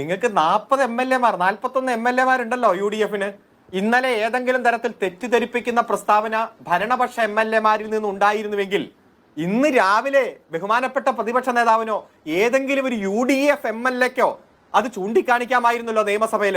നിങ്ങൾക്ക് നാൽപ്പത് M L എമാർ നാൽപ്പത്തൊന്ന് എം എൽ എമാരുണ്ടല്ലോ യു ഡി എഫിന്. ഇന്നലെ ഏതെങ്കിലും തരത്തിൽ തെറ്റിദ്ധരിപ്പിക്കുന്ന പ്രസ്താവന ഭരണപക്ഷ എം എൽ എമാരിൽ നിന്ന് ഉണ്ടായിരുന്നുവെങ്കിൽ ഇന്ന് രാവിലെ ബഹുമാനപ്പെട്ട പ്രതിപക്ഷ നേതാവിനോ ഏതെങ്കിലും ഒരു U D F M L echo അത് ചൂണ്ടിക്കാണിക്കാമായിരുന്നല്ലോ നിയമസഭയിൽ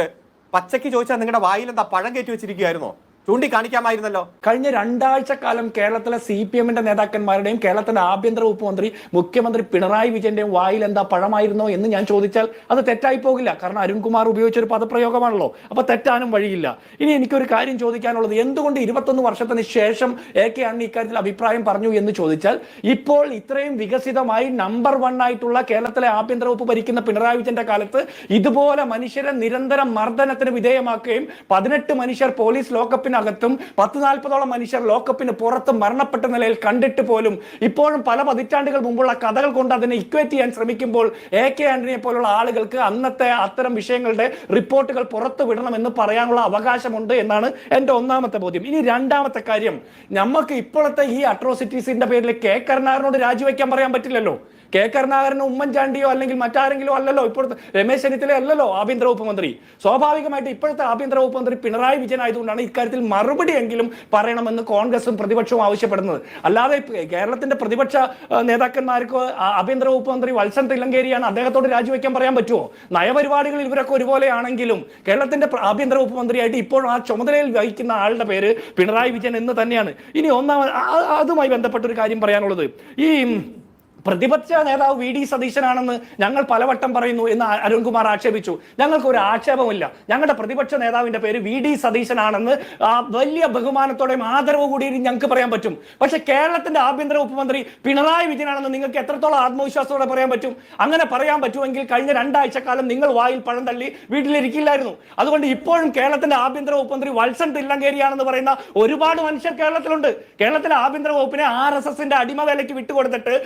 പച്ചയ്ക്ക് ചോദിച്ചാൽ നിങ്ങളുടെ വായിൽ എന്താ പഴം കയറ്റി വെച്ചിരിക്കുകയായിരുന്നോ? ചൂണ്ടിക്കാണിക്കാമായിരുന്നല്ലോ. കഴിഞ്ഞ രണ്ടാഴ്ച കാലം കേരളത്തിലെ സി പി എമ്മിന്റെ നേതാക്കന്മാരുടെയും കേരളത്തിന്റെ ആഭ്യന്തര വകുപ്പ് മന്ത്രി മുഖ്യമന്ത്രി പിണറായി വിജയന്റെയും വായിൽ എന്താ പഴമായിരുന്നോ എന്ന് ഞാൻ ചോദിച്ചാൽ അത് തെറ്റായി പോകില്ല. കാരണം അരുൺകുമാർ ഉപയോഗിച്ച ഒരു പദപ്രയോഗമാണല്ലോ. അപ്പൊ തെറ്റാനും വഴിയില്ല. ഇനി എനിക്കൊരു കാര്യം ചോദിക്കാനുള്ളത് എന്തുകൊണ്ട് ഇരുപത്തൊന്ന് വർഷത്തിന് ശേഷം എ കെ അണ്ണി ഇക്കാര്യത്തിൽ അഭിപ്രായം പറഞ്ഞു എന്ന് ചോദിച്ചാൽ ഇപ്പോൾ ഇത്രയും വികസിതമായി നമ്പർ വൺ ആയിട്ടുള്ള കേരളത്തിലെ ആഭ്യന്തര വകുപ്പ് ഭരിക്കുന്ന പിണറായി വിജയന്റെ കാലത്ത് ഇതുപോലെ മനുഷ്യരെ നിരന്തരം മർദ്ദനത്തിന് വിധേയമാക്കുകയും പതിനെട്ട് മനുഷ്യർ പോലീസ് ലോക്കപ്പിനകത്തും പത്ത് നാൽപ്പതോളം മനുഷ്യർ ലോക്കപ്പിന് പുറത്ത് മരണപ്പെട്ട നിലയിൽ കണ്ടിട്ട് പോലും ഇപ്പോഴും പല പതിറ്റാണ്ടുകൾ മുമ്പുള്ള കഥകൾ കൊണ്ട് അതിനെ ഇക്വേറ്റ് ചെയ്യാൻ ശ്രമിക്കുമ്പോൾ എ കെ ആന്റണിയെ പോലുള്ള ആളുകൾക്ക് അന്നത്തെ അത്തരം വിഷയങ്ങളുടെ റിപ്പോർട്ടുകൾ പുറത്തു വിടണമെന്ന് പറയാനുള്ള അവകാശമുണ്ട് എന്നാണ് എന്റെ ഒന്നാമത്തെ ബോധ്യം. ഇനി രണ്ടാമത്തെ കാര്യം നമുക്ക് ഇപ്പോഴത്തെ ഈ അട്രോസിറ്റീസിന്റെ പേരിൽ കെ കരുണാകരനോട് രാജിവെക്കാൻ പറയാൻ പറ്റില്ലല്ലോ. കെ കരുണാകരനോ ഉമ്മൻചാണ്ടിയോ അല്ലെങ്കിൽ മറ്റാരെങ്കിലും അല്ലല്ലോ ഇപ്പോഴത്തെ രമേശ് ചെന്നിത്തല അല്ലല്ലോ ആഭ്യന്തര വകുപ്പ് മന്ത്രി. സ്വാഭാവികമായിട്ട് ഇപ്പോഴത്തെ ആഭ്യന്തര വകുപ്പ് മന്ത്രി പിണറായി വിജയൻ ആയതുകൊണ്ടാണ് ഇക്കാര്യത്തിൽ മറുപടിയെങ്കിലും പറയണമെന്ന് കോൺഗ്രസും പ്രതിപക്ഷവും ആവശ്യപ്പെടുന്നത്. അല്ലാതെ കേരളത്തിന്റെ പ്രതിപക്ഷ നേതാക്കന്മാർക്ക് ആഭ്യന്തര വകുപ്പ് മന്ത്രി വത്സൻ തില്ലങ്കേരിയാണ് അദ്ദേഹത്തോട് രാജിവെക്കാൻ പറയാൻ പറ്റുമോ നയപരിപാടികളിൽ ഇവരൊക്കെ ഒരുപോലെയാണെങ്കിലും കേരളത്തിന്റെ ആഭ്യന്തര വകുപ്പ് മന്ത്രിയായിട്ട് ഇപ്പോൾ ആ ചുമതലയിൽ വഹിക്കുന്ന ആളുടെ പേര് പിണറായി വിജയൻ എന്ന് തന്നെയാണ്. ഇനി ഒന്നാമത് അതുമായി ബന്ധപ്പെട്ട ഒരു കാര്യം പറയാനുള്ളത്. ഈ പ്രതിപക്ഷ നേതാവ് വി ഡി സതീശനാണെന്ന് ഞങ്ങൾ പലവട്ടം പറയുന്നു എന്ന് അരുൺകുമാർ ആക്ഷേപിച്ചു. ഞങ്ങൾക്ക് ഒരു ആക്ഷേപമില്ല. ഞങ്ങളുടെ പ്രതിപക്ഷ നേതാവിന്റെ പേര് വി ഡി സതീശനാണെന്ന് വലിയ ബഹുമാനത്തോടെയും ആദരവ് കൂടി ഞങ്ങൾക്ക് പറയാൻ പറ്റും. പക്ഷെ കേരളത്തിന്റെ ആഭ്യന്തര വകുപ്പ് മന്ത്രി പിണറായി വിജയനാണെന്ന് നിങ്ങൾക്ക് എത്രത്തോളം ആത്മവിശ്വാസത്തോടെ പറയാൻ പറ്റും? അങ്ങനെ പറയാൻ പറ്റുമെങ്കിൽ കഴിഞ്ഞ രണ്ടാഴ്ച കാലം നിങ്ങൾ വായിൽ പഴം തള്ളി വീട്ടിലിരിക്കില്ലായിരുന്നു. അതുകൊണ്ട് ഇപ്പോഴും കേരളത്തിന്റെ ആഭ്യന്തര വകുപ്പ് മന്ത്രി വത്സൻ തില്ലങ്കേരിയാണെന്ന് പറയുന്ന ഒരുപാട് മനുഷ്യർ കേരളത്തിലുണ്ട്. കേരളത്തിലെ ആഭ്യന്തര വകുപ്പിനെ ആർ എസ് എസിന്റെ അടിമവേലയ്ക്ക് വിട്ടുകൊടുത്തിട്ട്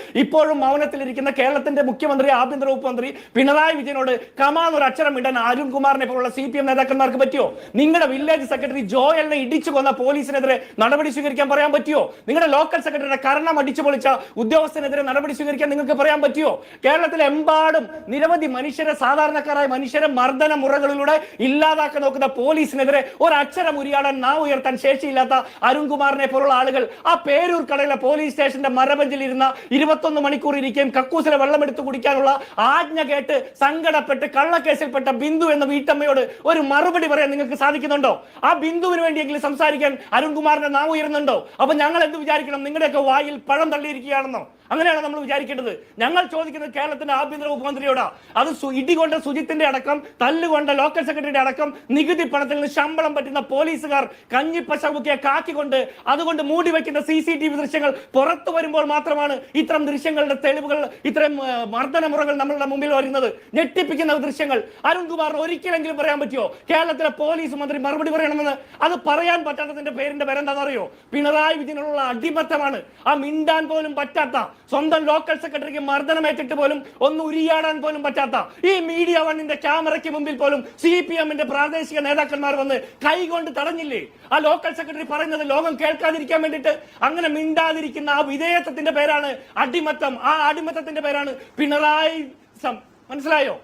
ഇപ്പോഴും മൗനത്തിലിരിക്കുന്ന കേരളത്തിന്റെ മുഖ്യമന്ത്രി ആഭ്യന്തര വകുപ്പ് മന്ത്രി പിണറായി വിജയനോട് കമാന്ന് ഒരു അക്ഷരം ഇടാൻ അരുൺ കുമാറിനെ പോലുള്ള സി പി എം നേതാക്കന്മാർക്ക് പറ്റിയോ? നിങ്ങളുടെ വില്ലേജ് സെക്രട്ടറി ജോയലിനെ ഇടിച്ചു കൊന്ന പോലീസിനെതിരെ നടപടി സ്വീകരിക്കാൻ പറയാൻ പറ്റിയോ? നിങ്ങളുടെ ലോക്കൽ സെക്രട്ടറിയുടെ കരണം അടിച്ചു പൊളിച്ച ഉദ്യോഗസ്ഥനെതിരെ നടപടി സ്വീകരിക്കാൻ നിങ്ങൾക്ക് പറയാൻ പറ്റിയോ? കേരളത്തിലെ എമ്പാടും നിരവധി മനുഷ്യരെ സാധാരണക്കാരായ മനുഷ്യരെ മർദ്ദന മുറകളിലൂടെ ഇല്ലാതാക്കാൻ നോക്കുന്ന പോലീസിനെതിരെ ഒരു അക്ഷരം ഉരിയാടാൻ നാ ഉയർത്താൻ ശേഷിയില്ലാത്ത അരുൺകുമാറിനെ പോലുള്ള ആളുകൾ ആ പേരൂർ കടയിലെ പോലീസ് സ്റ്റേഷന്റെ മരബഞ്ചിൽ ഇരുന്ന ഇരുപത്തൊന്ന് മണിക്കൂർ ഇരിക്കുകയും കക്കൂസിലെ വെള്ളം എടുത്ത് കുടിക്കാനുള്ള ആജ്ഞ കേട്ട് സങ്കടപ്പെട്ട് കള്ളക്കേസിൽപ്പെട്ട ബിന്ദു എന്ന വീട്ടമ്മയോട് ഒരു മറുപടി പറയാൻ നിങ്ങൾക്ക് സാധിക്കുന്നുണ്ടോ? ആ ബിന്ദുവിന് വേണ്ടിയെങ്കിലും സംസാരിക്കാൻ അരുൺകുമാറിന്റെ നാവ് ഉയരുന്നുണ്ടോ? അപ്പൊ ഞങ്ങൾ എന്ത് വിചാരിക്കണം? നിങ്ങളുടെയൊക്കെ വായിൽ പഴം തള്ളിയിരിക്കുകയാണെന്നോ? അങ്ങനെയാണ് നമ്മൾ വിചാരിക്കേണ്ടത്. ഞങ്ങൾ ചോദിക്കുന്നത് കേരളത്തിന്റെ ആഭ്യന്തര ഉപമന്ത്രിയോടാ. അത് ഇടികൊണ്ട സുജിത്തിന്റെ അടക്കം തല്ലുകൊണ്ട ലോക്കൽ സെക്രട്ടറിയുടെ അടക്കം നികുതി പണത്തിൽ നിന്ന് ശമ്പളം പറ്റുന്ന പോലീസുകാർ കഞ്ഞിപ്പശ മുക്കിയ കാക്കിക്കൊണ്ട് അതുകൊണ്ട് മൂടി വെക്കുന്ന സി സി ടി വി ദൃശ്യങ്ങൾ പുറത്തു വരുമ്പോൾ മാത്രമാണ് ഇത്തരം ദൃശ്യങ്ങളുടെ തെളിവുകൾ ഇത്തരം മർദ്ദനമുറകൾ നമ്മളുടെ മുമ്പിൽ വരുന്നത്. ഞെട്ടിപ്പിക്കുന്ന ദൃശ്യങ്ങൾ. അരുൺകുമാറിന് ഒരിക്കലെങ്കിലും പറയാൻ പറ്റുമോ കേരളത്തിലെ പോലീസ് മന്ത്രി മറുപടി പറയണമെന്ന്. അത് പറയാൻ പറ്റാത്തതിന്റെ പേരിന്റെ പേരെന്താണെന്നറിയോ? പിണറായി വിജയനുള്ള അടിമത്തമാണ്. ആ മിണ്ടാൻ പോലും പറ്റാത്ത സ്വന്തം ലോക്കൽ സെക്രട്ടറിക്ക് മർദ്ദനമേറ്റിട്ട് പോലും ഒന്ന് ഉരിയാടാൻ പോലും പറ്റാത്ത ഈ മീഡിയ വണ്ണിന്റെ ക്യാമറയ്ക്ക് മുമ്പിൽ പോലും സി പി എമ്മിന്റെ പ്രാദേശിക നേതാക്കന്മാർ വന്ന് കൈകൊണ്ട് തടഞ്ഞില്ലേ? ആ ലോക്കൽ സെക്രട്ടറി പറയുന്നത് ലോകം കേൾക്കാതിരിക്കാൻ വേണ്ടിയിട്ട് അങ്ങനെ മിണ്ടാതിരിക്കുന്ന ആ വിധേയത്വത്തിന്റെ പേരാണ് അടിമത്തം. ആ അടിമത്തത്തിന്റെ പേരാണ് പിണറായി മനസ്സിലായോ?